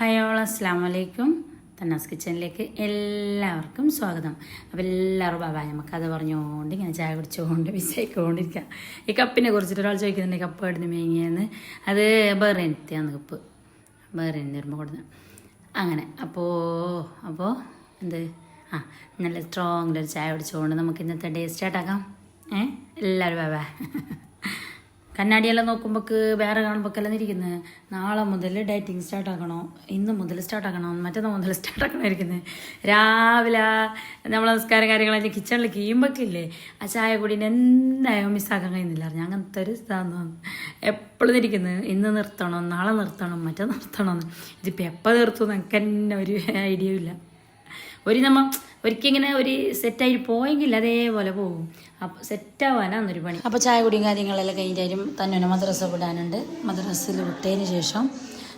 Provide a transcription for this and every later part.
Hi all അസ്സാം വലൈക്കും തന്നാസ് കിച്ചണിലേക്ക് എല്ലാവർക്കും സ്വാഗതം. അപ്പോൾ എല്ലാവരും ബാബാ നമുക്ക് അത് പറഞ്ഞുകൊണ്ട് ഇങ്ങനെ ചായ കുടിച്ചുകൊണ്ട് വിസയിക്കൊണ്ടിരിക്കുക ഈ കപ്പിനെ കുറിച്ചിട്ട് ഒരാൾ ചോദിക്കുന്നുണ്ട് കപ്പ് എടുത്ത് മേങ്ങിയെന്ന്? അത് ബെറെത്തിയാണ് കപ്പ്? ബെറെന്ന് വരുമ്പോൾ കൊടുത്ത്. അങ്ങനെ അപ്പോൾ അപ്പോൾ എന്ത്? ആ നല്ല സ്ട്രോങ്ങിലൊരു ചായ കുടിച്ചുകൊണ്ട് നമുക്ക് ഇന്നത്തെ ഡേ സ്റ്റാർട്ടാക്കാം ഏ? എല്ലാവരും ബാബാ കണ്ണാടിയെല്ലാം നോക്കുമ്പോൾക്ക് വേറെ കാണുമ്പോക്കെല്ലാം ഇരിക്കുന്നത് നാളെ മുതൽ ഡേറ്റിംഗ് സ്റ്റാർട്ട് ആക്കണോ? ഇന്ന് മുതൽ സ്റ്റാർട്ട് ആക്കണോ? മറ്റന്നാൾ മുതൽ സ്റ്റാർട്ട് ആക്കണമായിരിക്കുന്നത് രാവിലെ നമ്മൾ നമസ്കാരം കാര്യങ്ങളെല്ലാം കിച്ചണിൽ കീയുമ്പോഴേക്കില്ലേ ആ ചായ കൂടിനെ എന്തായാലും മിസ്സാക്കാൻ കഴിയുന്നില്ല. ഞാൻ അങ്ങനത്തെ ഒരു ഇതാന്ന്. എപ്പോഴും ഇരിക്കുന്നത് ഇന്ന് നിർത്തണം നാളെ നിർത്തണം മറ്റേ നിർത്തണം ഇതിപ്പോൾ എപ്പോൾ നിർത്തുമെന്ന് എനിക്ക് തന്നെ ഒരു ഐഡിയ ഇല്ല. ഒരു നമ്മ ഒരിക്കലിങ്ങനെ ഒരു സെറ്റായി പോയെങ്കിൽ അതേപോലെ പോകും. അപ്പോൾ സെറ്റാവാനാണ് ഒരു പണി. അപ്പോൾ ചായ കുടിയും കാര്യങ്ങളെല്ലാം കഴിഞ്ഞാലും തന്നെ മദ്രസ വിടാനുണ്ട്. മദ്രസയിൽ വിട്ടതിന് ശേഷം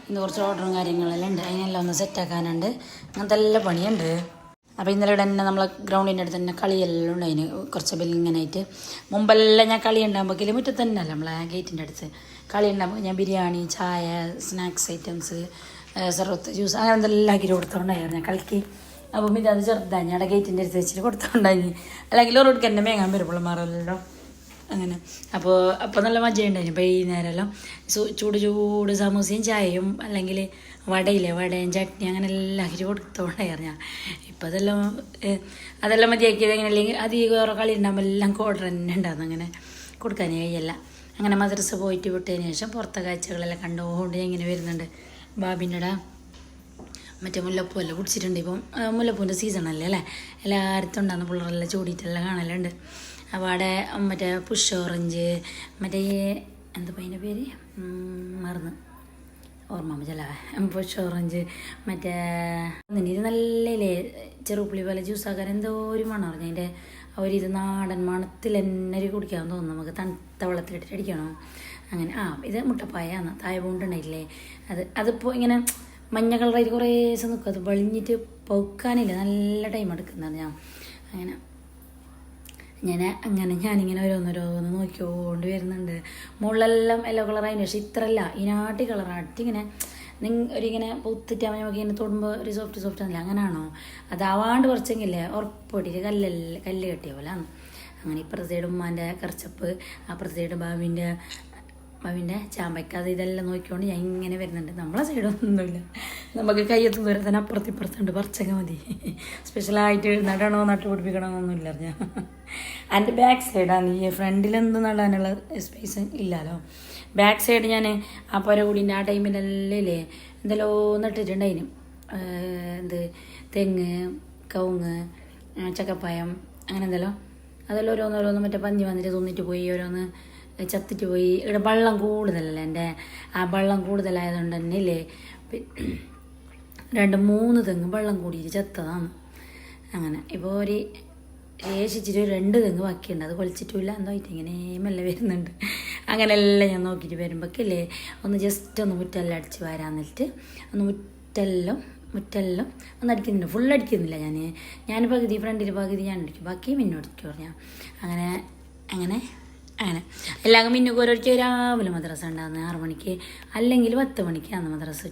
ഇന്ന് കുറച്ച് ഓർഡറും കാര്യങ്ങളെല്ലാം ഉണ്ട്. അതിനെല്ലാം ഒന്ന് സെറ്റാക്കാനുണ്ട് അങ്ങനത്തെ എല്ലാ പണിയുണ്ട്. അപ്പോൾ ഇന്നലെ ഇവിടെ തന്നെ നമ്മളെ ഗ്രൗണ്ടിന്റെ അടുത്ത് തന്നെ കളിയെല്ലാം ഉണ്ട് അതിന്. കുറച്ച് ബില്ലിങ്ങനായിട്ട് മുമ്പെല്ലാം ഞാൻ കളി ഉണ്ടാകുമ്പോൾ മുറ്റത്ത് തന്നെ അല്ല നമ്മളെ ഗേറ്റിന്റെ അടുത്ത്. കളി ഉണ്ടാകുമ്പോൾ ഞാൻ ബിരിയാണി ചായ സ്നാക്സ് ഐറ്റംസ് സർവത്ത് ജ്യൂസ് അങ്ങനെ എന്തെല്ലാം ആക്കി കൊടുത്തോണ്ടായിരുന്നു ഞാൻ കളിക്ക്. അപ്പം ഇത് അത് ചെറുതാണ് ഞാൻ ഗേറ്റിന്റെ അടുത്ത് വെച്ചിട്ട് കൊടുത്തോണ്ടായി അല്ലെങ്കിൽ കൊടുക്കുക എന്നെ മേങ്ങാൻ വരുമ്പോൾ മാറില്ലല്ലോ അങ്ങനെ. അപ്പോൾ അപ്പോൾ നല്ല മജയുണ്ടായിരുന്നു ഇപ്പോൾ ഈ നേരമെല്ലാം സു- ചൂട് ചൂട് സമൂസയും ചായയും അല്ലെങ്കിൽ വടയില്ലേ വടയും ചട്നി അങ്ങനെ എല്ലാം ആക്കിയിട്ട് കൊടുത്തോണ്ടായിരുന്നു ഞാൻ. ഇപ്പം അതെല്ലാം അതെല്ലാം മതിയാക്കിയത് എങ്ങനെ? അല്ലെങ്കിൽ അധികം വേറെ കളി ഉണ്ടാകുമ്പോൾ എല്ലാം കോഡർ തന്നെ ഉണ്ടാകുന്നു അങ്ങനെ കൊടുക്കാനേ കഴിയല്ല. അങ്ങനെ മദ്രസ പോയിട്ട് വിട്ടതിന് ശേഷം പുറത്തെ കാഴ്ചകളെല്ലാം കണ്ടുകൊണ്ട് ഇങ്ങനെ വരുന്നുണ്ട്. ബാബിന്റെ ഇട മറ്റേ മുല്ലപ്പൂ കുടിച്ചിട്ടുണ്ട് ഇപ്പം. മുല്ലപ്പൂവിന്റെ സീസണല്ലേ അല്ലേ എല്ലായിടത്തും ഉണ്ടാകുന്ന പിള്ളേരെല്ലാം ചൂടിയിട്ടെല്ലാം കാണലുണ്ട്. അപ്പോൾ അവിടെ മറ്റേ പുഷ് ഓറഞ്ച് മറ്റേ എന്താ അതിന്റെ പേര്? മറന്ന്. ഓർമ്മ ചില പുഷ് ഓറഞ്ച് മറ്റേ ഇത് നല്ല ഇല്ലേ ചെറുപ്പുളി പോലെ ജ്യൂസാക്കാൻ എന്തോ ഒരു മണം പറഞ്ഞു അതിന്റെ ഇത് നാടൻ മണത്തിൽ തന്നെ കുടിക്കാൻ തോന്നുന്നു. നമുക്ക് തണുത്ത വെള്ളത്തിലിട്ടിട്ട് അടിക്കണം? അങ്ങനെ. ആ ഇത് മുട്ടപ്പായാണ് തായ പൂണ്ടുണ്ടായില്ലേ അത് അതിപ്പോൾ ഇങ്ങനെ മഞ്ഞ കളറായിട്ട് കുറേ ദിവസം നിൽക്കും അത് വെളിഞ്ഞിട്ട് പൊക്കാനില്ല. നല്ല ടൈം എടുക്കുന്നതാണ് ഞാൻ. അങ്ങനെ. ഞാൻ അങ്ങനെ ഞാനിങ്ങനെ ഓരോന്നോരോന്ന് നോക്കിക്കൊണ്ട് വരുന്നുണ്ട്. മുകളിലെല്ലാം യെല്ലോ കളറായതിന് പക്ഷേ ഇത്രല്ല. ഇനാട്ടി കളറാട്ടി ഇങ്ങനെ നിങ്ങൾ ഒരിങ്ങനെ പൂത്തിട്ടാൽ നമുക്ക് ഇങ്ങനെ തൊടുമ്പോൾ ഒരു സോഫ്റ്റ് സോഫ്റ്റ് ആണല്ലേ. അങ്ങനെയാണോ അതാവാണ്ട് കുറച്ചെങ്കിലേ ഉറപ്പൊട്ടിട്ട് കല്ലല്ല കല്ല് കെട്ടിയ പോലെ അങ്ങനെ ഇപ്പുറത്തെ സൈഡ് ഉമ്മാന്റെ കറച്ചപ്പ് അപ്പുറത്തെ സൈഡ് ബാബിന്റെ ബാബിന്റെ ചാമ്പക്കാതെ ഇതെല്ലാം നോക്കിക്കൊണ്ട് ഞാൻ ഇങ്ങനെ വരുന്നുണ്ട്. നമ്മളെ സൈഡൊന്നുമില്ല നമുക്ക് കയ്യത്ത് ദൂരെ തന്നെ അപ്പുറത്ത് ഇപ്പുറത്തുണ്ട്. പറിച്ചൊക്കെ മതി. സ്പെഷ്യലായിട്ട് നടണോ നട്ടു പിടിപ്പിക്കണമെന്നൊന്നുമില്ല അറിഞ്ഞാൽ എന്റെ ബാക്ക് സൈഡാണ് ഈ ഫ്രണ്ടിലെന്ത് നടാനുള്ള സ്പേസ് ഇല്ലല്ലോ. ബാക്ക് സൈഡ് ഞാൻ ആ പുര കൂടിന്റെ ആ ടൈമിലല്ലേ എന്തെല്ലോ നട്ടിട്ടുണ്ടായിനും. എന്ത് തെങ്ങ് കവുങ്ങ് ചക്കപ്പായം അങ്ങനെ എന്തെല്ലോ. അതെല്ലാം ഓരോന്നോരോന്ന് മറ്റേ പന്നി വന്നിട്ട് തിന്നിട്ട് പോയി ഓരോന്ന് ചത്തിട്ട് പോയി. ഇവിടെ വെള്ളം കൂടുതലല്ലേ എന്റെ? ആ വെള്ളം കൂടുതലായതുകൊണ്ട് തന്നെ ഇല്ലേ രണ്ട് മൂന്ന് തെങ്ങ് വെള്ളം കൂടിയിട്ട് ചത്തതാണ്. അങ്ങനെ. ഇപ്പോൾ ഒരു ശേഷിച്ചിട്ട് രണ്ട് തെങ്ങ് ബാക്കിയുണ്ട്. അത് കൊളിച്ചിട്ടില്ല എന്തോ ആയിട്ട് ഇങ്ങനെ മെല്ലെ വരുന്നുണ്ട്. അങ്ങനെ എല്ലാം ഞാൻ നോക്കിയിട്ട് വരുമ്പോഴേക്കില്ലേ ഒന്ന് ജസ്റ്റ് ഒന്ന് മുറ്റെല്ലാം അടിച്ച് വരാന്നിട്ട് ഒന്ന് മുറ്റെല്ലാം മുറ്റെല്ലാം ഒന്ന് അടിക്കുന്നില്ല ഫുൾ അടിക്കുന്നില്ല ഞാൻ ഞാൻ പകുതി ഫ്രണ്ടിൽ പകുതി ഞാൻ അടിക്കും. ബാക്കി മിന്നോടിക്കും പറഞ്ഞാൽ അങ്ങനെ അങ്ങനെ അങ്ങനെ. എല്ലാവർക്കും പിന്നെ ഓരോരുത്തർ രാവിലെ മദ്രസ ഉണ്ടാകുന്നത് ആറ് മണിക്ക് അല്ലെങ്കിൽ പത്ത് മണിക്കാണ് മദ്രസ.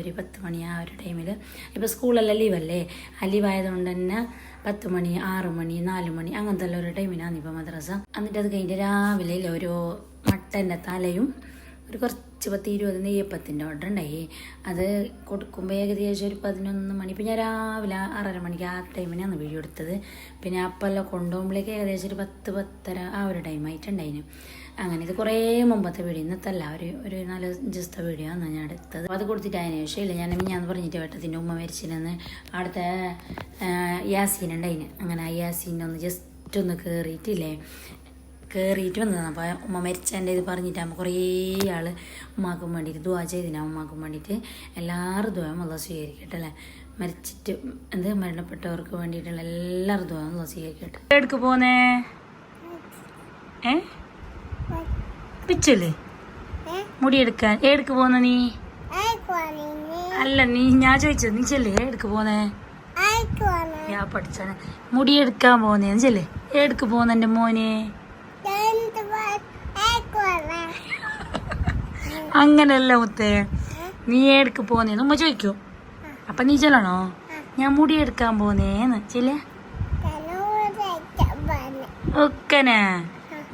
ഒരു പത്ത് മണി ആ ഒരു ടൈമിൽ ഇപ്പോൾ സ്കൂളെല്ലാം ലീവല്ലേ? ആ ലീവായതുകൊണ്ട് തന്നെ പത്ത് മണി ആറ് മണി നാല് മണി അങ്ങനത്തെ എല്ലാം ഒരു ടൈമിനാണ് ഇപ്പോൾ മദ്രസ. എന്നിട്ട് അത് കഴിഞ്ഞിട്ട് രാവിലെ ഓരോ മട്ടന്റെ തലയും ഒരു കുറച്ച് പത്ത് ഇരുപത് നെയ്യപ്പത്തിന്റെ ഓർഡർ ഉണ്ടായി അത് കൊടുക്കുമ്പോൾ ഏകദേശം ഒരു പതിനൊന്ന് മണി. ഇപ്പം ഞാൻ രാവിലെ ആറര മണിക്ക് ആ ടൈമിനാണ് വീഡിയോ എടുത്തത്. പിന്നെ അപ്പെല്ലാം കൊണ്ടുപോകുമ്പോഴേക്ക് ഏകദേശം ഒരു പത്ത് പത്തര ആ ഒരു ടൈമായിട്ടുണ്ടായിന് അങ്ങനെ ഇത് കുറേ മുമ്പത്തെ വീഡിയോ. ഇന്നത്തല്ല ഒരു ഒരു നാല് ദിവസത്തെ വീഡിയോ ആണ് ഞാൻ എടുത്തത്. അത് കൊടുത്തിട്ട് അതിന് ശേഷം ഇല്ല ഞാൻ ഞാൻ പറഞ്ഞിട്ട് വേട്ടത്തിന്റെ ഉമ്മ മരിച്ചിരുന്ന് അവിടുത്തെ യാസീൻ ഉണ്ടായിന്. അങ്ങനെ ആ യാസീനൊന്ന് ജസ്റ്റ് ഒന്ന് കയറിയിട്ടില്ലേ കയറിയിട്ട് വന്നതാണ് അപ്പോൾ ഉമ്മ മരിച്ചതിന്റെ ഇത് പറഞ്ഞിട്ട് അമ്മ കുറേ ആൾ ഉമ്മാക്കും വേണ്ടിയിട്ട് ദുവാ ചെയ്തിനാ. ഉമ്മാക്കും വേണ്ടിയിട്ട് എല്ലാവരും ദുവായും ഉള്ള സ്വീകരിക്കട്ടെ അല്ലേ മരിച്ചിട്ട് എന്ത് മരണപ്പെട്ടവർക്ക് വേണ്ടിയിട്ടുള്ള എല്ലാവരും ദുവായും ഉള്ള സ്വീകരിക്കട്ടെ. എടുക്ക് പോന്നേ? ഏ? പിച്ചല്ലേ മുടിയെടുക്കാൻ എടുക്ക് പോന്ന നീ? അല്ല നീ ഞാൻ ചോദിച്ചത് നീ ചെല്ലേ. എടുക്ക് പോന്നേ? ഞാൻ പഠിച്ചാണ്. മുടിയെടുക്കാൻ പോന്നേന്ന് ചെല്ലേ. എടുക്ക് പോന്നെ മോനെ? അങ്ങനല്ല മുത്തേ? നീ എടുക്ക് പോന്നേന്ന് ഉമ്മ ചോദിക്കോ. അപ്പൊ നീ ചെല്ലണോ? ഞാൻ മുടി എടുക്കാൻ പോന്നേന്ന്. ചെല്ലേ. ഒക്കനെ.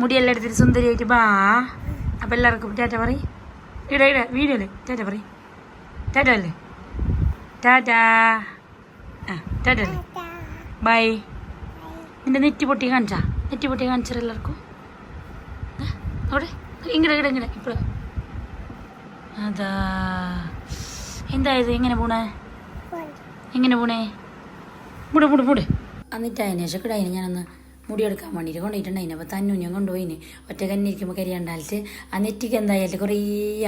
മുടിയെല്ലാം എടുത്തിട്ട് സുന്ദരിയായിട്ട് ബാ അപ്പൊ എല്ലാവർക്കും ടാറ്റ പറ ഇട ഇട വീഡിയോല്ലേ ടാറ്റ പറ ടാറ്റ അല്ലേ? ടാറ്റാ. ടാറ്റ അല്ലേ? ബൈ. നിന്റെ നെറ്റി പൊട്ടി കാണിച്ചാ? നെറ്റി പൊട്ടി കാണിച്ചാൽ എല്ലാവർക്കും അവിടെ. ഇങ്ങടെ ഇങ്ങടെ ഇങ്ങടെ. ഇപ്പഴ അതാ. എന്തായത് എങ്ങനെ പോണേ? എങ്ങനെ പോണേ? മുട് മുട് മുട് എന്നിട്ട് അതിനെ ശേഷം ഞാനൊന്ന് മുടിയെടുക്കാൻ വേണ്ടിയിട്ട് കൊണ്ടുപോയിട്ടുണ്ടായിന് അപ്പോൾ തന്നു ഞാൻ കൊണ്ടുപോയിന്. ഒറ്റ കന്നെ ഇരിക്കുമ്പോൾ കരിയണ്ടാലിട്ട് ആ നെറ്റിക്ക് എന്തായാലും കുറേ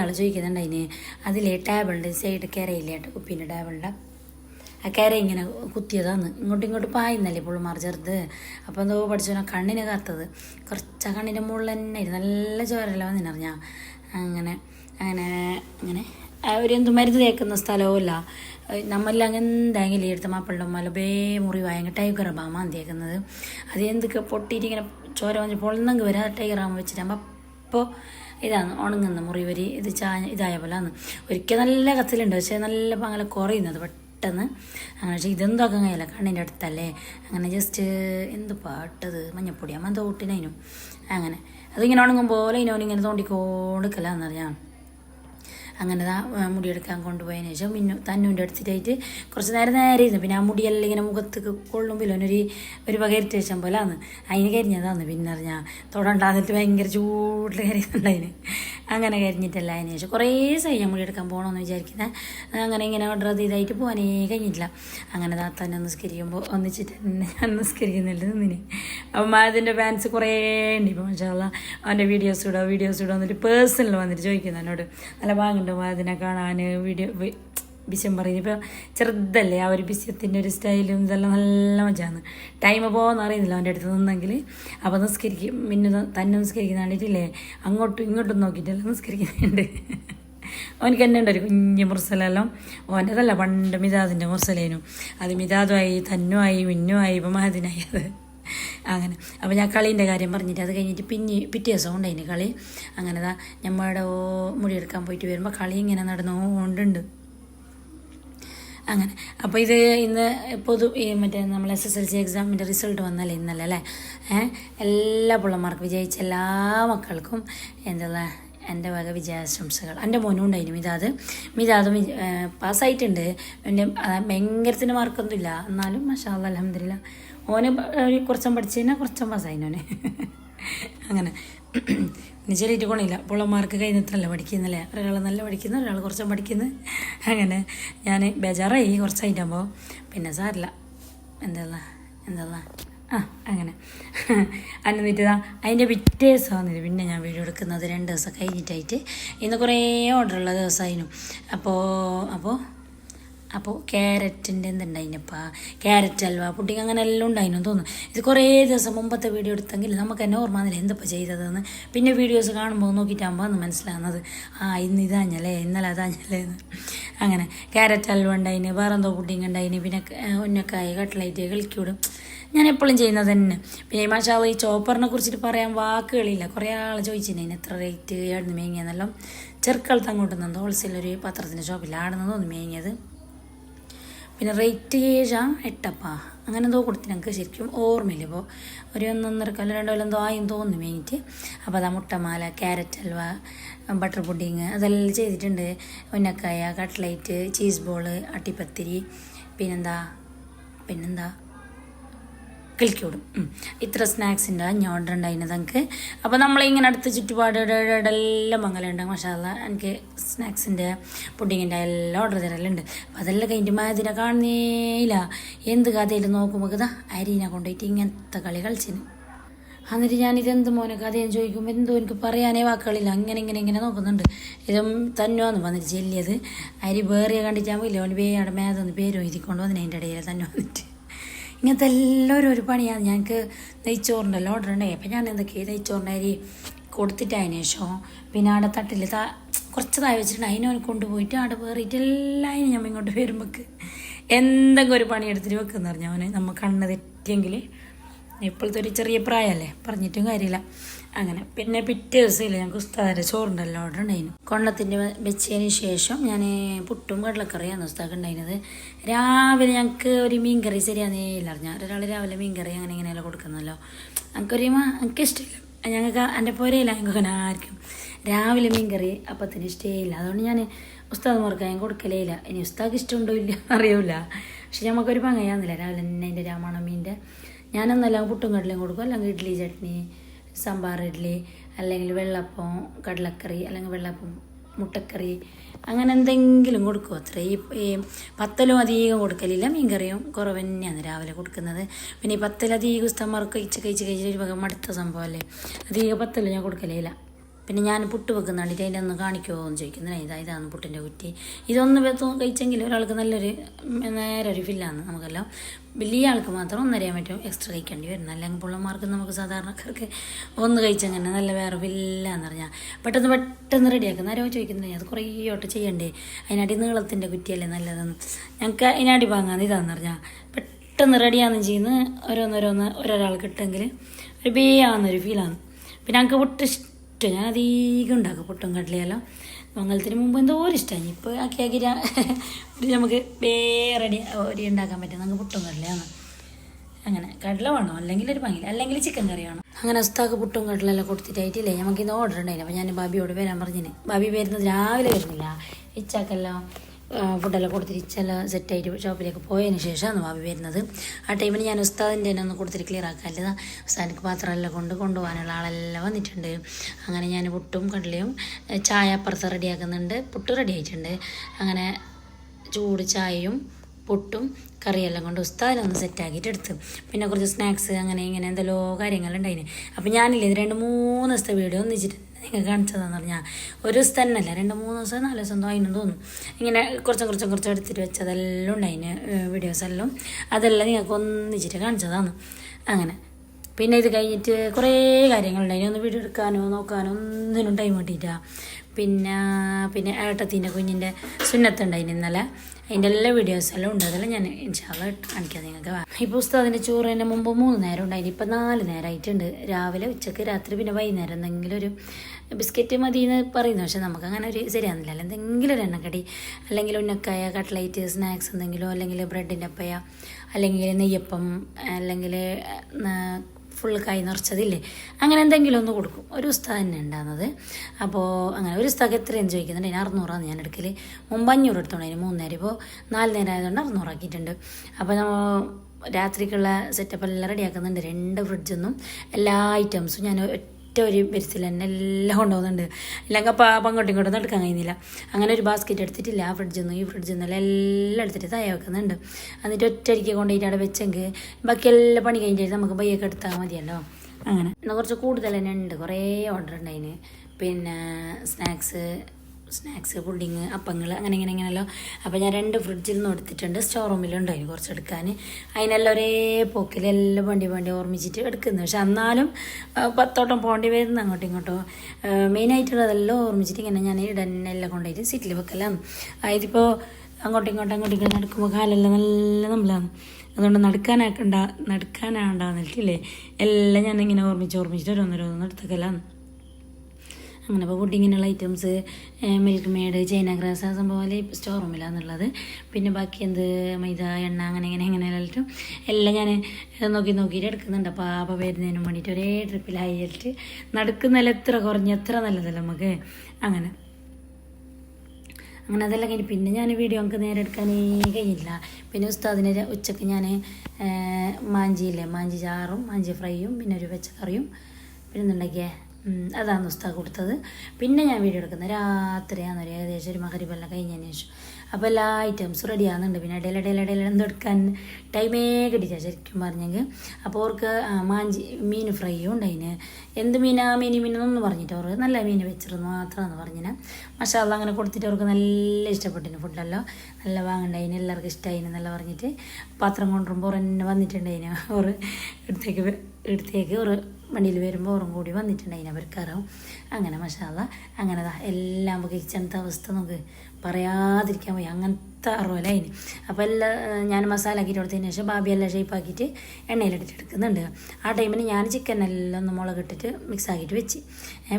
ആൾ ചോദിക്കുന്നുണ്ടായിന് അതിലെ ടേബിളിന്റെ സൈഡ് കരയില്ലേ? കേട്ടോ കുപ്പീന്റെ ടേബിളിന്റെ ആ കര ഇങ്ങനെ കുത്തിയതാന്ന്. ഇങ്ങോട്ടും ഇങ്ങോട്ട് പായുന്നല്ലേ പുള്ളുമാർ ചെറുത്. അപ്പോൾ എന്തോ പഠിച്ചോ കണ്ണിന് കാത്തത്. കുറച്ച് കണ്ണിന്റെ മുകളിൽ തന്നെ നല്ല ചോരല്ല വന്നിനറിഞ്ഞാ അങ്ങനെ. അങ്ങനെ അങ്ങനെ. ഒരു എന്ത് മരുന്ന് തേക്കുന്ന സ്ഥലവുമല്ല. നമ്മളെല്ലാം എന്തെങ്കിലും എടുത്ത മലബേ ബേ മുറിവായെങ്കിൽ ടൈഗർ ബാമാണ് തേക്കുന്നത്. അത് എന്തൊക്കെ പൊട്ടിയിട്ട് ഇങ്ങനെ ചോര വന്ന് പൊളുന്നെങ്കിൽ വരെ ടൈഗർ ബാമ വെച്ചിട്ടാകുമ്പോൾ അപ്പോൾ ഇതാണ് ഉണങ്ങുന്ന മുറിവരി ഇത് ചാ ഇതായ ആണ് ഒരിക്കൽ നല്ല കത്തിലുണ്ട് പക്ഷേ നല്ല അങ്ങനെ കുറയുന്നത് പെട്ടെന്ന്. അങ്ങനെ പക്ഷേ ഇതെന്തൊക്കെ കഴിയില്ല കണ്ണിന്റെ അടുത്തല്ലേ. അങ്ങനെ ജസ്റ്റ് എന്ത് പാട്ടത് മഞ്ഞപ്പൊടിയാ മന്ത അങ്ങനെ. അതിങ്ങനെ ഉണങ്ങും പോലെ ഇനോനിങ്ങനെ തോണ്ടിക്കോണ്ടിക്കലാന്നറിയാം അങ്ങനെ മുടിയെടുക്കാൻ കൊണ്ടുപോയതിന് ശേഷം മിന്നു തന്നൂന്റെ അടുത്തിട്ടായിട്ട് കുറച്ച് നേരം നേരെ ഇരുന്നു പിന്നെ ആ മുടിയെല്ലാം ഇങ്ങനെ മുഖത്ത് കൊള്ളുമ്പോൾ ഒരു ഒരു വക വെച്ചാൽ പോലെ ആണ് അതിന് കരിഞ്ഞതാന്ന്. പിന്നെ അറിഞ്ഞാൽ തൊടണ്ടാന്നിട്ട് ഭയങ്കര ചൂടിൽ കരിയുന്നുണ്ടതിന് അങ്ങനെ കരിഞ്ഞിട്ടല്ല അതിന് ശേഷം കുറേ സൈ ഞാൻ മുടിയെടുക്കാൻ പോകണമെന്ന് വിചാരിക്കുന്നത് അങ്ങനെ ഇങ്ങനെ ഓർഡർ ചെയ്തായിട്ട് പോകാനേ കഴിഞ്ഞിട്ടില്ല. അങ്ങനെ തന്നെ നിസ്കരിക്കുമ്പോൾ ഒന്നിച്ചിട്ട് തന്നെ ഞാൻ നിസ്കരിക്കുന്നില്ല നിന്നിന്. അപ്പം അതിന്റെ ഫാൻസ് കുറേ ഉണ്ട് ഇപ്പോൾ മഷാല്ല അവന്റെ വീഡിയോസ് ഇടുക വീഡിയോസ് ഇടുക എന്നിട്ട് പേഴ്സണൽ വന്നിട്ട് ചോദിക്കുന്നു എന്നോട്. നല്ല ഭാഗമുണ്ട് അതിനെ കാണാൻ വീഡിയോ ബിശം പറയുന്നത് ഇപ്പോൾ ചെറുതല്ലേ ആ ഒരു ബിസ്യത്തിന്റെ ഒരു സ്റ്റൈലും ഇതെല്ലാം നല്ല മജാന്ന്. ടൈം പോകുന്ന അറിയുന്നില്ല അവന്റെ അടുത്ത് നിന്നെങ്കിൽ. അപ്പോൾ നിസ്കരിക്കും. മിന്നു തന്നെ നിസ്കരിക്കുന്ന കണ്ടിട്ടില്ലേ? അങ്ങോട്ടും ഇങ്ങോട്ടും നോക്കിയിട്ടല്ല നിസ്കരിക്കുന്നുണ്ട്. അവനക്ക് തന്നെ ഉണ്ട് ഒരു കുഞ്ഞ് മുർസലെല്ലാം. ഓന്റെതല്ല പണ്ട് മിതാദിന്റെ മുറിസലേനും അത് മിതാദുമായി തന്നുമായി മിന്നുമായി ഇപ്പം മഹദിനായി അത്. അങ്ങനെ. അപ്പോൾ ഞാൻ കളീന്റെ കാര്യം പറഞ്ഞിട്ട് അത് കഴിഞ്ഞിട്ട് പിന്നെ പിറ്റേ ദിവസം ഉണ്ടായിന് കളി. അങ്ങനെ ദാ ഞമ്മയുടെ മുടിയെടുക്കാൻ പോയിട്ട് വരുമ്പോൾ കളി ഇങ്ങനെ നടന്നുകൊണ്ടുണ്ട്. അങ്ങനെ. അപ്പോൾ ഇത് ഇന്ന് പൊതു ഈ മറ്റേ നമ്മൾ എസ് എസ് എൽ സി എക്സാമിന്റെ റിസൾട്ട് വന്നല്ലേ ഇന്നലെ അല്ലേ? എല്ലാ പിള്ളമാർക്ക് വിജയിച്ച എല്ലാ മക്കൾക്കും എന്താ എന്റെ വക വിജയാശംസകൾ. എന്റെ മോനും ഉണ്ടായിരുന്നു മിതാദ്. മിതാദ് പാസ്സായിട്ടുണ്ട്. എന്റെ ഭയങ്കരത്തിന് മാർക്കൊന്നുമില്ല എന്നാലും മഷാ അലഹമില്ല ഓന് കുറച്ചും പഠിച്ചതിനെ കുറച്ചും പാസ്സായിനോന് അങ്ങനെ. ചെറിയിട്ട് കൊണ്ടില്ല പുള്ളമാർക്ക് കഴിഞ്ഞത്രല്ല പഠിക്കുന്നില്ലേ? ഒരാൾ നല്ല പഠിക്കുന്നു ഒരാൾ കുറച്ചും പഠിക്കുന്നു. അങ്ങനെ. ഞാൻ ബേജാറായി കുറച്ചായിട്ടാകുമ്പോൾ പിന്നെ സാറില്ല എന്താ എന്താ ആ അങ്ങനെ. എന്നിട്ട് അതിന്റെ പിറ്റേ ദിവസമാണ് പിന്നെ ഞാൻ വീഡിയോ എടുക്കുന്നത് രണ്ട് ദിവസം കഴിഞ്ഞിട്ടായിട്ട്. ഇന്ന് കുറേ ഓർഡറുള്ള ദിവസമായിരുന്നു. അപ്പോൾ അപ്പോൾ അപ്പോൾ ക്യാരറ്റിന്റെ എന്തുണ്ടായിനപ്പാ ക്യാരറ്റ് അൽവ പുഡിങ് അങ്ങനെ എല്ലാം ഉണ്ടായിരുന്നു തോന്നുന്നു. ഇത് കുറേ ദിവസം മുമ്പത്തെ വീഡിയോ എടുത്തെങ്കിൽ നമുക്ക് തന്നെ ഓർമ്മ വന്നില്ല എന്തപ്പോൾ ചെയ്തതെന്ന്? പിന്നെ വീഡിയോസ് കാണുമ്പോൾ നോക്കിയിട്ടാകുമ്പോൾ അന്ന് മനസ്സിലാകുന്നത് ആ ഇന്ന് ഇതാഞ്ഞല്ലേ ഇന്നലെ അതാഞ്ഞല്ലേ എന്ന്. അങ്ങനെ ക്യാരറ്റ് അൽവ ഉണ്ടായിന് വേറെന്തോ പുഡിങ് ഉണ്ടായിന് പിന്നെ ഉന്നക്കായ കട്ട്ലൈറ്റ് കളിക്കൂടും ഞാൻ എപ്പോഴും ചെയ്യുന്നത് തന്നെ. പിന്നെ ഈ മാഷാ ഈ ചോപ്പറിനെ കുറിച്ചിട്ട് പറയാൻ വാക്കുകളില്ല. കുറേ ആൾ ചോദിച്ചിന് എത്ര റേറ്റ് ആയിരുന്നു മേങ്ങിയെന്നെല്ലാം ചെറുക്കളത്ത് അങ്ങോട്ട് നിന്നു ഹോൾസെയിൽ ഒരു പത്രത്തിന്റെ ഷോപ്പിൽ തോന്നുന്നു മേങ്ങിയത്. പിന്നെ റേറ്റ് ഏഴാ എട്ടപ്പാ. അങ്ങനെ എന്തോ കൊടുത്തു ഞങ്ങൾക്ക് ശരിക്കും ഓർമ്മയില്ല. ഇപ്പോൾ ഒരു ഒന്നൊന്നര കല്ലോ രണ്ടോ എന്തോ ആയും തോന്നി മേങ്ങിയിട്ട് അപ്പോൾ അതാ മുട്ടമാല ക്യാരറ്റ് അൽവ ബട്ടർ പുഡിങ് അതെല്ലാം ചെയ്തിട്ടുണ്ട്. ഉന്നക്കായ കട്ട്ലൈറ്റ് ചീസ് ബോൾ അട്ടിപ്പത്തിരി പിന്നെന്താ പിന്നെന്താ? കളിക്കൂടും ഇത്ര സ്നാക്സ് ഉണ്ടാകും ഞാൻ ഓർഡർ ഉണ്ടായിരുന്നത് എനിക്ക് അപ്പോൾ നമ്മളിങ്ങനെ അടുത്ത ചുറ്റുപാട് എല്ലാം മംഗലുണ്ടാകും മഷാല എനിക്ക് സ്നാക്സിന്റെ പുഡിങ്ങിന്റെ എല്ലാം ഓർഡർ തരലുണ്ട്. അപ്പോൾ അതെല്ലാം കഴിഞ്ഞിട്ട് മാതിനെ കാണുന്നേയില്ല. എന്ത് കഥയിൽ നോക്കുമ്പോൾ ഇതാ അരീനെ കൊണ്ടുപോയിട്ട് ഇങ്ങനത്തെ കളി കളിച്ചിന്. എന്നിട്ട് ഞാൻ എന്ത് മോനെ കഥയെന്ന് ചോദിക്കുമ്പോൾ എന്തോ എനിക്ക് പറയാനേ വാക്കുകളില്ല. അങ്ങനെ ഇങ്ങനെ ഇങ്ങനെ നോക്കുന്നുണ്ട്. ഇതും തന്നുവാന്ന് വന്നിട്ട് ചെല്ലിയത്. അരി വേറിയ കണ്ടിട്ടാകുമ്പോൾ ഇല്ല അവന് അവിടെ മേതൊന്ന് പേര് എഴുതിക്കൊണ്ട് വന്നിന്. അതിന്റെ ഇടയിൽ തന്നെ വന്നിട്ട് ഇങ്ങനത്തെ എല്ലാവരും ഒരു പണിയാണ്. ഞങ്ങൾക്ക് നെയ്ച്ചോറിന്റെല്ലാം ഓർഡർ ഉണ്ടായി. അപ്പം ഞാൻ എന്തൊക്കെ നെയ്ച്ചോറിന്റെ അരി കൊടുത്തിട്ട് അതിന് ശേഷം പിന്നെ അവിടെ തട്ടിൽ താ കുറച്ച് താഴെ വെച്ചിട്ടുണ്ട്. അതിനെ കൊണ്ടുപോയിട്ട് അവിടെ വേറിയിട്ട് എല്ലാവരും ഞമ്മ ഇങ്ങോട്ട് വരുമ്പോൾക്ക് എന്തെങ്കിലും ഒരു പണി എടുത്തിട്ട് വെക്കുന്ന അവന്. നമ്മൾ കണ്ണ് തെറ്റിയെങ്കിൽ ഇപ്പോഴത്തെ ഒരു ചെറിയ പ്രായമല്ലേ? പറഞ്ഞിട്ടും കാര്യമില്ല. അങ്ങനെ. പിന്നെ പിറ്റേ ദിവസമില്ല ഞങ്ങൾക്ക് ഉസ്താദിന്റെ ചോറുണ്ടല്ലോ ഓർഡർ ഉണ്ടായിരുന്നു കൊണ്ടത്തിന്റെ വെച്ചതിന് ശേഷം ഞാൻ പുട്ടും കടലക്കറിയാണ് ഉസ്താദ് ഉണ്ടായിരുന്നത്. രാവിലെ ഞങ്ങൾക്ക് ഒരു മീൻ കറി ശരിയാന്നേ ഇല്ല ഞാൻ ഒരാൾ രാവിലെ മീൻ കറി അങ്ങനെ ഇങ്ങനെയല്ല കൊടുക്കുന്നല്ലോ. ഞങ്ങൾക്കൊരു എനിക്ക് ഇഷ്ടമില്ല ഞങ്ങൾക്ക് എന്റെ പോരയില്ല. ഞങ്ങൾക്ക് ആർക്കും രാവിലെ മീൻ കറി അപ്പത്തിന് ഇഷ്ടമില്ല അതുകൊണ്ട് ഞാൻ ഉസ്താദ് മുറക്കാൻ ഞാൻ കൊടുക്കലേ ഇല്ല ഇനി ഉസ്താക്ക് ഇഷ്ടമുണ്ടോ ഇല്ല അറിയില്ല പക്ഷെ നമുക്കൊരു പങ്കയാന്നില്ല രാവിലെ തന്നെ അതിന്റെ രാമായണ മീന്റെ ഞാനൊന്നല്ല പുട്ടും കടലും കൊടുക്കും. അല്ലെങ്കിൽ ഇഡ്ഡലി ചട്നി സാമ്പാർ ഇഡ്ഡലി അല്ലെങ്കിൽ വെള്ളപ്പം കടലക്കറി അല്ലെങ്കിൽ വെള്ളപ്പം മുട്ടക്കറി അങ്ങനെ എന്തെങ്കിലും കൊടുക്കും. അത്ര ഈ പത്തലും അധികം കൊടുക്കലില്ല. മീൻകറിയും കുറവ് തന്നെയാണ് രാവിലെ കൊടുക്കുന്നത്. പിന്നെ ഈ പത്തലധികം ഉസ്തന്മാർക്ക് കഴിച്ച് കഴിച്ച് കഴിച്ച് ഒരു മടുത്ത സംഭവമല്ലേ അധികം പത്തലും ഞാൻ കൊടുക്കലില്ല. പിന്നെ ഞാൻ പുട്ട് വെക്കുന്നുണ്ട് ഇതിന്റെ ഒന്ന് കാണിക്കുമോ എന്ന് ചോദിക്കുന്നത് ഇതാ ഇതാണ് പുട്ടിന്റെ കുറ്റി. ഇതൊന്ന് കഴിച്ചെങ്കിൽ ഒരാൾക്ക് നല്ലൊരു നേരെ ഒരു ഫില്ലാണ് നമുക്കെല്ലാം. വലിയ ആൾക്ക് മാത്രം ഒന്നരയാൻ പറ്റും. എക്സ്ട്രാ കഴിക്കേണ്ടി വരുന്നത് അല്ലെങ്കിൽ പുള്ളന്മാർക്ക് നമുക്ക് സാധാരണക്കാർക്ക് ഒന്ന് കഴിച്ചങ്ങനെ നല്ല വേറെ ഫില്ലാന്ന് പറഞ്ഞാൽ പെട്ടെന്ന് പെട്ടെന്ന് റെഡിയാക്കുന്ന ആരോ ചോദിക്കുന്നില്ല അത് കുറേ ഓട്ടം ചെയ്യണ്ടേ? അതിനടി നീളത്തിന്റെ കുറ്റിയല്ലേ നല്ലതെന്ന്? ഞങ്ങൾക്ക് അതിനടി വാങ്ങാന്ന് ഇതാന്ന് പറഞ്ഞാൽ പെട്ടെന്ന് റെഡിയാണെന്ന് ചെയ്യുന്നത് ഓരോന്നോരോന്ന് ഓരോരാൾക്ക് കിട്ടുമെങ്കിൽ ഒരു ബേയാന്നൊരു ഫീലാണ് പിന്നെ ഞങ്ങൾക്ക് ഇഷ്ടം ഞാൻ അധികം ഉണ്ടാക്കും പുട്ടും കടലയെല്ലാം. മംഗലത്തിന് മുമ്പ് എന്തോ ഒരു ഇഷ്ടമായി ഇപ്പോൾ ആക്കി ആക്കി ഒരു നമുക്ക് വേറെ ഒരു ഉണ്ടാക്കാൻ പറ്റും. നമുക്ക് പുട്ടും കടലയാണ്. അങ്ങനെ കടല വേണോ? അല്ലെങ്കിൽ ഒരു ഭംഗി അല്ലെങ്കിൽ ചിക്കൻ കറി വേണം? അങ്ങനെ അസ്താക്ക് പുട്ടും കടലെല്ലാം കൊടുത്തിട്ടായിട്ടില്ലേ? നമുക്ക് ഇന്ന് ഓർഡർ ഉണ്ടായില്ല അപ്പോൾ ഞാൻ ബാബിയോട് വരാൻ പറഞ്ഞിന്. ബാബി വരുന്നത് രാവിലെ വരുന്നില്ല. ഇച്ചാക്കെല്ലാം ഫുഡെല്ലാം കൊടുത്തിട്ട് ഇച്ചെല്ലാം സെറ്റായിട്ട് ഷോപ്പിലേക്ക് പോയതിന് ശേഷമാണ് ബാബി വരുന്നത്. ആ ടൈമിൽ ഞാൻ ഉസ്താദിന്റെ തന്നെ ഒന്ന് കൊടുത്തിട്ട് ക്ലിയർ ആക്കാല്ലത് ഉസ്താദിക്ക് പാത്രമെല്ലാം കൊണ്ട് കൊണ്ടുപോകാനുള്ള ആളെല്ലാം വന്നിട്ടുണ്ട്. അങ്ങനെ ഞാൻ പുട്ടും കടലയും ചായ അപ്പുറത്ത് റെഡിയാക്കുന്നുണ്ട് പുട്ട് റെഡി ആയിട്ടുണ്ട്. അങ്ങനെ ചൂട് ചായയും പുട്ടും കറിയെല്ലാം കൊണ്ട് ഉസ്താദിനൊന്ന് സെറ്റാക്കിയിട്ട് എടുത്ത്. പിന്നെ കുറച്ച് സ്നാക്സ് അങ്ങനെ ഇങ്ങനെ എന്തെല്ലോ കാര്യങ്ങളുണ്ടായിന്. അപ്പം ഞാനില്ലേ ഇത് രണ്ട് മൂന്ന് ദിവസത്തെ വീഡിയോ ഒന്നിച്ചിട്ട് നിങ്ങൾ കാണിച്ചതാന്ന് പറഞ്ഞാൽ ഒരു ദിവസം തന്നെയല്ല രണ്ട് മൂന്ന് ദിവസം നാല് ദിവസം അതിനെന്ന് തോന്നുന്നു. ഇങ്ങനെ കുറച്ചും കുറച്ചും കുറച്ചും എടുത്തിട്ട് വെച്ചതെല്ലാം ഉണ്ടായിന് വീഡിയോസ് എല്ലാം. അതെല്ലാം നിങ്ങൾക്ക് ഒന്നിച്ചിട്ട് കാണിച്ചതാണ് അങ്ങനെ. പിന്നെ ഇത് കഴിഞ്ഞിട്ട് കുറേ കാര്യങ്ങളുണ്ട്. ഒന്ന് വീഡിയോ എടുക്കാനോ നോക്കാനോ ഒന്നിനും ടൈം കിട്ടിയിട്ടാ പിന്നെ പിന്നെ ഏട്ടത്തിന്റെ കുഞ്ഞിന്റെ സുന്നത്തുണ്ടായിന് ഇന്നലെ. അതിന്റെ എല്ലാ വീഡിയോസെല്ലാം ഉണ്ട്. അതെല്ലാം ഞാൻ ഇൻഷാല്ല കാണിക്കാം നിങ്ങൾക്ക്. ഈ പുസ്തകത്തിന്റെ ചോറിന് മുമ്പ് മൂന്ന് നേരം ഉണ്ടായിരുന്നു ഇപ്പം നാല് നേരമായിട്ടുണ്ട് രാവിലെ ഉച്ചയ്ക്ക് രാത്രി പിന്നെ വൈകുന്നേരം എന്തെങ്കിലും ഒരു ബിസ്ക്കറ്റ് മതി എന്ന് പറയുന്നു. പക്ഷെ നമുക്ക് അങ്ങനെ ഒരു ശരിയാകുന്നില്ല എന്തെങ്കിലും ഒരു എണ്ണക്കടി അല്ലെങ്കിൽ ഉന്നക്കായ കട്ട്ലൈറ്റ് സ്നാക്സ് എന്തെങ്കിലും അല്ലെങ്കിൽ ബ്രെഡിന്റെ അപ്പയ അല്ലെങ്കിൽ നെയ്യപ്പം അല്ലെങ്കിൽ ഫുൾ കൈ നിറച്ചതില്ലേ? അങ്ങനെ എന്തെങ്കിലും ഒന്ന് കൊടുക്കും. ഒരു ഉസ്താദ് തന്നെ ഉണ്ടാകുന്നത് അപ്പോൾ അങ്ങനെ ഒരു ഉസ്താദ് എത്രയും ചോദിക്കുന്നുണ്ട്. അതിന് അറുന്നൂറാണ് ഞാൻ എടുക്കൽ മുമ്പ് അഞ്ഞൂറ് എടുത്തോണ്ട് അതിന് മൂന്ന് നേരം. ഇപ്പോൾ നാല് നേരം ആയതുകൊണ്ട് അറുന്നൂറാക്കിയിട്ടുണ്ട് അപ്പോൾ രാത്രിക്കുള്ള സെറ്റപ്പ് എല്ലാം റെഡിയാക്കുന്നുണ്ട് രണ്ട് ഫ്രിഡ്ജൊന്നും എല്ലാ ഐറ്റംസും ഞാൻ ഒറ്റ ഒരു പെരിസിൽ തന്നെ എല്ലാം കൊണ്ടുപോകുന്നുണ്ട്. ഇല്ലെങ്കിൽ അപ്പം അങ്ങോട്ടും ഇങ്ങോട്ടും എടുക്കാൻ കഴിയുന്നില്ല. അങ്ങനെ ഒരു ബാസ്ക്കറ്റ് എടുത്തിട്ടില്ല. ആ ഫ്രിഡ്ജിൽ നിന്നും ഈ ഫ്രിഡ്ജിൽ നിന്നെല്ലാം എല്ലാം എടുത്തിട്ട് തയ്യ വെക്കുന്നുണ്ട്. എന്നിട്ട് ഒറ്റയടിക്ക് കൊണ്ടുപോയിട്ട് അവിടെ വെച്ചെങ്കിൽ ബാക്കി എല്ലാ പണി കഴിഞ്ഞിട്ട് നമുക്ക് ബയ്യൊക്കെ എടുത്താൽ മതിയല്ലോ. അങ്ങനെ. എന്നാൽ കുറച്ച് കൂടുതൽ തന്നെ ഉണ്ട്. കുറേ ഓർഡർ ഉണ്ടായിന് പിന്നെ സ്നാക്സ് സ്നാക്സ് പുഡിങ് അപ്പങ്ങൾ അങ്ങനെ ഇങ്ങനെ ഇങ്ങനെയല്ലോ. അപ്പോൾ ഞാൻ രണ്ട് ഫ്രിഡ്ജിൽ നിന്ന് എടുത്തിട്ടുണ്ട്. സ്റ്റോർ റൂമിലുണ്ടായിരുന്നു കുറച്ച് എടുക്കാൻ അതിനെല്ലാം ഒരേ പോക്കിൽ എല്ലാം വണ്ടി വണ്ടി ഓർമ്മിച്ചിട്ട് എടുക്കുന്നത് പക്ഷെ എന്നാലും പത്തോട്ടം പോകേണ്ടി വരുന്നു അങ്ങോട്ടും ഇങ്ങോട്ടും. മെയിനായിട്ടുള്ളതെല്ലാം ഓർമ്മിച്ചിട്ട് ഇങ്ങനെ ഞാൻ ഇടന്നെ എല്ലാം കൊണ്ടുപോയിട്ട് സീറ്റിൽ വെക്കലാണ് അതിപ്പോൾ അങ്ങോട്ടും ഇങ്ങോട്ടും അങ്ങോട്ടും ഇങ്ങോട്ടും നടക്കുമ്പോൾ കാലെല്ലാം നല്ല നമ്മളാണ് അതുകൊണ്ട് നടക്കാനാക്കണ്ട നടക്കാനാണ്ടാന്നിട്ടില്ലേ? എല്ലാം ഞാൻ ഇങ്ങനെ ഓർമ്മിച്ച് ഓർമ്മിച്ചിട്ട് ഓരോന്നോരോന്ന് എടുത്തേക്കലാണ് അങ്ങനെ ഇപ്പോൾ പുഡിങ്ങിനുള്ള items Milkmaid China grass ആ സംഭവം സ്റ്റോർ റൂമിലാണെന്നുള്ളത് പിന്നെ ബാക്കി എന്ത് മൈദ എണ്ണ അങ്ങനെ ഇങ്ങനെ ഇങ്ങനെ എല്ലാം എല്ലാം ഞാൻ നോക്കി നോക്കിയിട്ട് എടുക്കുന്നുണ്ട്. അപ്പോൾ ആപ്പ വരുന്നതിന് വേണ്ടിയിട്ട് ഒരേ ട്രിപ്പിലായിട്ട് നടക്കുന്നതിൽ എത്ര കുറഞ്ഞ എത്ര നല്ലതല്ല നമുക്ക്? അങ്ങനെ. അങ്ങനെ അതെല്ലാം കഴിഞ്ഞ് പിന്നെ ഞാൻ വീഡിയോ നമുക്ക് നേരെ എടുക്കാനേ കഴിയില്ല പിന്നെ ഉസ്താദിനെ ഉച്ചയ്ക്ക് ഞാൻ മാഞ്ചിയില്ലേ? മാഞ്ചി ചാറും മാഞ്ചി ഫ്രൈയും പിന്നെ ഒരു പച്ചക്കറിയും. പിന്നെ എന്തുണ്ടാക്കിയേ അതാണ് ഉസ്താ കൊടുത്തത്. പിന്നെ ഞാൻ വീഡിയോ എടുക്കുന്നത്. രാത്രിയാണ് ഒരു ഏകദേശം ഒരു മകരിപ്പെല്ലാം കഴിഞ്ഞതിന് ശേഷം. അപ്പോൾ എല്ലാ ഐറ്റംസും റെഡി ആകുന്നുണ്ട് പിന്നെ ഇടയിൽ ഇടയിൽ ഇടയിൽ എന്ത് എടുക്കാൻ ടൈമേ കിട്ടിച്ച ശരിക്കും പറഞ്ഞെങ്കിൽ. അപ്പോൾ അവർക്ക് മാഞ്ചി മീൻ ഫ്രൈയും ഉണ്ടായിന് എന്ത് മീനാ? മീൻ മീനെന്നൊന്നും പറഞ്ഞിട്ട് അവർ നല്ല മീൻ വെച്ചിരുന്നു മാത്രമെന്ന് പറഞ്ഞിന്. മസാല അങ്ങനെ കൊടുത്തിട്ട് അവർക്ക് നല്ല ഇഷ്ടപ്പെട്ടിന് ഫുഡെല്ലാം നല്ല വാങ്ങണ്ടായിന് എല്ലാവർക്കും ഇഷ്ടമായിന് എന്നല്ല പറഞ്ഞിട്ട് പാത്രം കൊണ്ടുവരുമ്പോൾ എന്നെ വന്നിട്ടുണ്ടായിന് അവർ എടുത്തേക്ക് എടുത്തേക്ക് ഒരു വണ്ടിയിൽ വരുമ്പോൾ ഓറും കൂടി വന്നിട്ടുണ്ടായിന് അവർക്കറിയാം. അങ്ങനെ മഷാല അങ്ങനെ എല്ലാം കിച്ചണത്തെ അവസ്ഥ നമുക്ക് പറയാതിരിക്കാൻ പോയി അങ്ങനത്തെ അറുവലായിന് അപ്പോൾ എല്ലാം ഞാൻ മസാല ആക്കി കൊടുത്തതിന് ശേഷം ബാബി എല്ലാം ഷേപ്പാക്കിയിട്ട് എണ്ണയിലിട്ടിട്ട് എടുക്കുന്നുണ്ട്. ആ ടൈമിന് ഞാൻ ചിക്കൻ എല്ലാം ഒന്ന് മുളക് ഇട്ടിട്ട് മിക്സ് ആക്കിയിട്ട് വെച്ച്.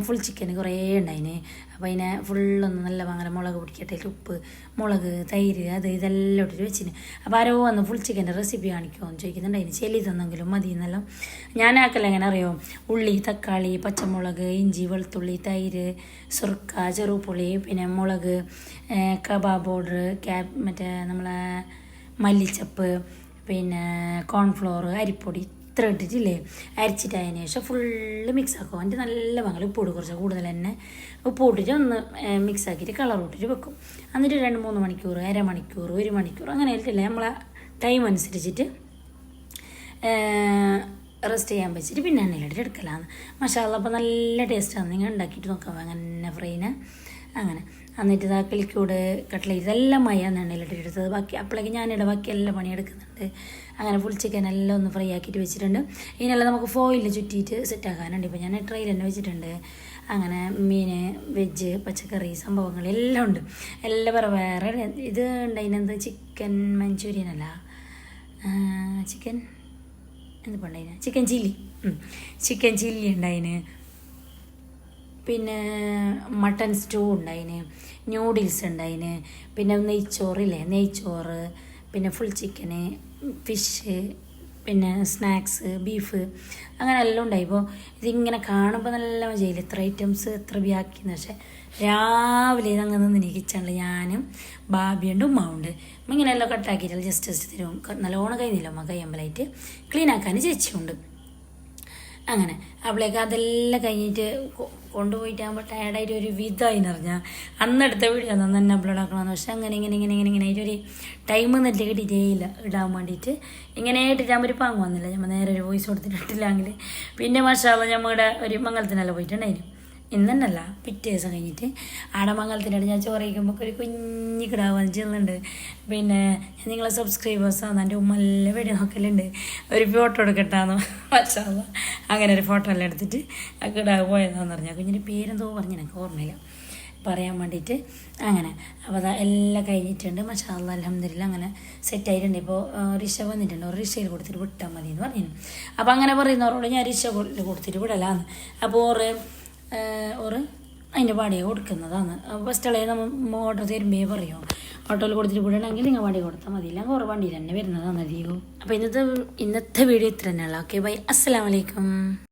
ഫുൾ ചിക്കൻ കുറേ ഉണ്ടായിന്. അപ്പോൾ അതിനെ ഫുള്ളൊന്ന് നല്ല ഭയങ്കര മുളക് പിടിക്കട്ടെ ഉപ്പ് മുളക് തൈര് അത് ഇതെല്ലാം ഇട്ടിട്ട് വെച്ചിന്. അപ്പോൾ ആരോ വന്ന് ഫുൾ ചിക്കന്റെ റെസിപ്പി കാണിക്കുമോ എന്ന് ചോദിക്കുന്നുണ്ട്. അതിന് ചെല്ലി തന്നെങ്കിലും മതി എന്നെല്ലാം. ഞാൻ ആക്കല എങ്ങനെ അറിയോ? ഉള്ളി തക്കാളി പച്ചമുളക് ഇഞ്ചി വെളുത്തുള്ളി തൈര് സുർക്ക ചെറുപുളി പിന്നെ മുളക് കബാബ് പൗഡർ ക്യാപ് മറ്റേ നമ്മളെ മല്ലിച്ചപ്പ് പിന്നെ കോൺഫ്ലോർ അരിപ്പൊടി ഇത്ര ഇട്ടിട്ടില്ലേ? അരിച്ചിട്ട് അതിന് ശേഷം ഫുള്ള് മിക്സാക്കും അതിന്റെ നല്ല വാങ്ങൽ ഉപ്പോട് കുറച്ച് കൂടുതൽ തന്നെ. ഉപ്പ് ഇട്ടിട്ട് ഒന്ന് മിക്സ് ആക്കിയിട്ട് കളർ ഇട്ടിട്ട് വെക്കും. എന്നിട്ട് രണ്ട് മൂന്ന് മണിക്കൂർ അരമണിക്കൂർ ഒരു മണിക്കൂർ അങ്ങനെ ആയിട്ടില്ല നമ്മളെ ടൈം അനുസരിച്ചിട്ട് റെസ്റ്റ് ചെയ്യാൻ വെച്ചിട്ട് പിന്നെ എണ്ണയിലിട്ട് എടുക്കലാണ് മസാല അപ്പോൾ നല്ല ടേസ്റ്റാണ് നിങ്ങൾ ഉണ്ടാക്കിയിട്ട് നോക്കാം അങ്ങനെ ഫ്രൈനെ അങ്ങനെ. എന്നിട്ട് ഇതാ കിളിക്കൂട് കട്ട്ലേറ്റ് ഇതെല്ലാം മയാണ് എണ്ണയിലിട്ട് എടുത്തത്. ബാക്കി അപ്പോഴേക്ക് ഞാനിവിടെ ബാക്കി എല്ലാം പണിയെടുക്കുന്നുണ്ട്. അങ്ങനെ ഫുൾ ചിക്കൻ എല്ലാം ഒന്ന് ഫ്രൈ ആക്കിയിട്ട് വെച്ചിട്ടുണ്ട്. ഇതിനെല്ലാം നമുക്ക് ഫോയിലിൽ ചുറ്റിയിട്ട് സെറ്റ് ആക്കാനുണ്ട്. ഇപ്പോൾ ഞാൻ ട്രെയിൽ തന്നെ വെച്ചിട്ടുണ്ട്. അങ്ങനെ മീൻ വെജ് പച്ചക്കറി സംഭവങ്ങൾ എല്ലാം ഉണ്ട്. എല്ലാം പറ വേറെ ഇത് ഉണ്ടായിരുന്നത് ചിക്കൻ മഞ്ചൂരിയൻ അല്ല. ചിക്കൻ എന്ത് പണ്ടതിന് ചിക്കൻ ചില്ലി ചിക്കൻ ചില്ലി ഉണ്ടായിന്. പിന്നെ മട്ടൺ സ്റ്റൂ ഉണ്ടായിന് ന്യൂഡിൽസ് ഉണ്ടായിന് പിന്നെ നെയ്ച്ചോറില്ലേ നെയ്ച്ചോറ് പിന്നെ ഫുൾ ചിക്കന് ഫിഷ് പിന്നെ സ്നാക്സ് ബീഫ് അങ്ങനെ എല്ലാം ഉണ്ടായി. ഇപ്പോൾ ഇതിങ്ങനെ കാണുമ്പോൾ നല്ല മജയില്ല ഇത്ര ഐറ്റംസ് എത്ര ബിയാക്കിന്ന് പക്ഷേ രാവിലെ അങ്ങനെ നിന്ന് കിച്ചണിൽ ഞാനും ബാബിയുണ്ട് ഉമ്മാവുണ്ട്. ഉമ്മ ഇങ്ങനെ എല്ലാം കട്ടാക്കിയിട്ടില്ല ജസ്റ്റ് ജസ്റ്റ് തരും. നല്ലോണം കഴിഞ്ഞില്ല ഉമ്മ കയ്യമ്പലായിട്ട് ക്ലീൻ ആക്കാൻ ചേച്ചിയുണ്ട്. അങ്ങനെ. അവളേക്ക് അതെല്ലാം കഴിഞ്ഞിട്ട് കൊണ്ടുപോയിട്ടാകുമ്പോൾ ടയർഡായിട്ട് ഒരു വിധമായി നിറഞ്ഞാൽ അന്നെടുത്ത വീഡിയോ അന്ന് തന്നെ അപ്ലോഡ് ആക്കണമെന്ന്. പക്ഷെ അങ്ങനെ ഇങ്ങനെ ഇങ്ങനെ ഇങ്ങനെ ഇങ്ങനെ ഒരു ടൈം നെറ്റ് കിട്ടിയിട്ടേയില്ല ഇടാൻ വേണ്ടിയിട്ട്. ഇങ്ങനെ ഞാൻ ഒരു പാങ്ങ് വന്നില്ല. നമ്മൾ നേരെ ഒരു വോയിസ് കൊടുത്തിട്ട് ഇട്ടില്ലെങ്കിൽ പിന്നെ മഷാല നമ്മുടെ ഒരു മംഗളത്തിനല്ല പോയിട്ടുണ്ടായിരുന്നു ഇന്നല്ല പിറ്റേ ദിവസം കഴിഞ്ഞിട്ട്. ആടെ മംഗളത്തിനായിട്ട് ഞാൻ ചോറ് ഒരു കുഞ്ഞി കിടാവാൻ ചെന്നുണ്ട് പിന്നെ ഞാൻ നിങ്ങളെ സബ്സ്ക്രൈബേഴ്സാണ് എന്റെ ഉമ്മ എല്ലാം വീഡിയോ നോക്കലുണ്ട്. ഒരു ഫോട്ടോ എടുക്കട്ടാന്ന്. മച്ചാള്ള അങ്ങനെ ഒരു ഫോട്ടോ എല്ലാം എടുത്തിട്ട് ആ കിടാവ് പോയതാന്ന് പറഞ്ഞാൽ കുഞ്ഞിന്റെ പേരെന്തോ പറഞ്ഞു എനിക്ക് ഓർമ്മയില്ല. പറയാൻ വേണ്ടിയിട്ട് അങ്ങനെ. അപ്പോൾ അതാ എല്ലാം കഴിഞ്ഞിട്ടുണ്ട്. മഷാല്ല അലഹമ്മദില്ല അങ്ങനെ സെറ്റ് ആയിട്ടുണ്ട്. ഇപ്പോൾ റിഷ വന്നിട്ടുണ്ട്. ഒരു റിഷയിൽ കൊടുത്തിട്ട് വിട്ടാൽ മതി എന്ന് പറഞ്ഞു അപ്പോൾ അങ്ങനെ പറയുന്നവരോട് ഞാൻ റിഷ കൊടുത്തിട്ട് വിടലാന്ന്. അപ്പോൾ ഓറ് ഓറ് അതിന്റെ വാടക കൊടുക്കുന്നതാണ്. ഫസ്റ്റ് ഇളയെ നമ്മൾ ഓർഡർ തരുമ്പേ പറയുമോ ഓട്ടോയിൽ കൊടുത്തിട്ട് വിടണമെങ്കിൽ നിങ്ങൾ വടി കൊടുത്താൽ മതി. ഇല്ലെങ്കിൽ കുറേ വണ്ടിയിൽ തന്നെ വരുന്നതാണ് അധികവും അപ്പോൾ ഇന്നത്തെ ഇന്നത്തെ വീഡിയോ ഇത്ര തന്നെയുള്ള ഓക്കെ ബൈ അസ്സലാമലൈക്കും